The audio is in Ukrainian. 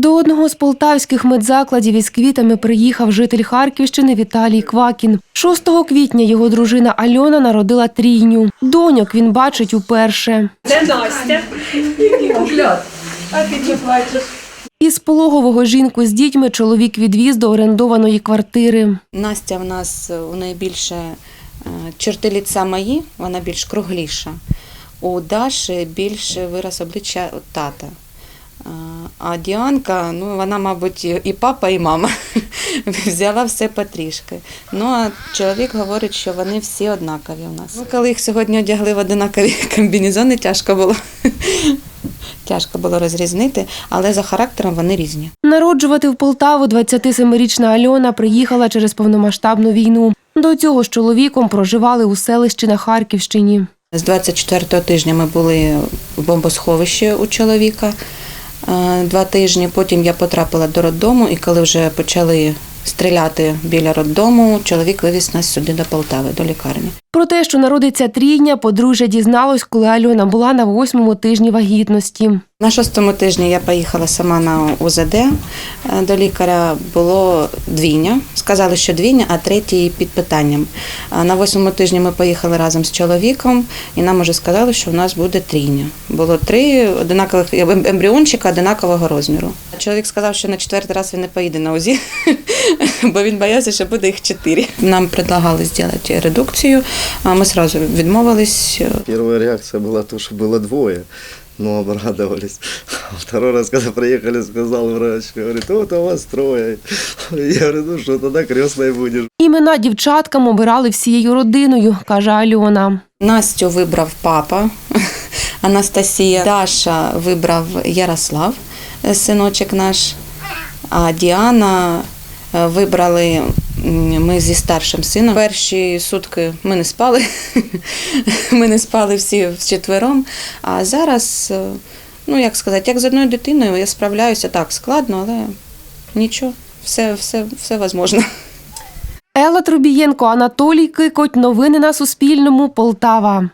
До одного з полтавських медзакладів із квітами приїхав житель Харківщини Віталій Квакін. 6 квітня його дружина Альона народила трійню. Доньок він бачить уперше. Це Настя. А ти що плачеш? Із пологового жінку з дітьми чоловік відвіз до орендованої квартири. Настя в нас у неї більше е, черти ліца мої, вона більш кругліша. У Даші більше вираз обличчя тата. А Діанка, ну вона, мабуть, і папа, і мама. Взяла все потрішки. Ну а чоловік говорить, що вони всі однакові у нас. Ну, коли їх сьогодні одягли в однакові комбінезони, тяжко було. Тяжко було розрізнити, але за характером вони різні. Народжувати в Полтаву 27-річна Альона приїхала через повномасштабну війну. До цього з чоловіком проживали у селищі на Харківщині. З 24-го тижня ми були в бомбосховищі у чоловіка два тижні. Потім я потрапила до роддому, і коли вже почали стріляти біля роддому, чоловік вивіз нас сюди до Полтави, до лікарні. Про те, що народиться трійня, подружжя дізналось, коли Альона була на восьмому тижні вагітності. На шостому тижні я поїхала сама на УЗД. Е, До лікаря було двійня. Сказали, що двійня, а третій під питанням. На восьмому тижні ми поїхали разом з чоловіком, і нам уже сказали, що в нас буде трійня. Було три одинакових ем- ембріончика одинакового розміру. Чоловік сказав, що на четвертий раз він не поїде на УЗІ, бо він боявся, що буде їх чотири. Нам предлагали зробити редукцію, ми одразу відмовились. Первая реакция была то, что было двое, но обрадовались. А Второй раз, когда приехали, сказал врач, говорит, вот у вас трое. Я говорю, ну что, тогда крестной будешь. Імена дівчаткам обирали всією родиною, каже Альона. Настю вибрав папа Анастасія. Даша вибрав Ярослав, синочок наш. А Діана е, вибрали ми зі старшим сином. Перші сутки ми не спали. Ми не спали всі вчетвером. А зараз, е, ну як сказати, як з одною дитиною я справляюся так складно, але нічого, все, все, все возможно. Елла Трубієнко, Анатолій Кикоть. Новини на Суспільному. Полтава.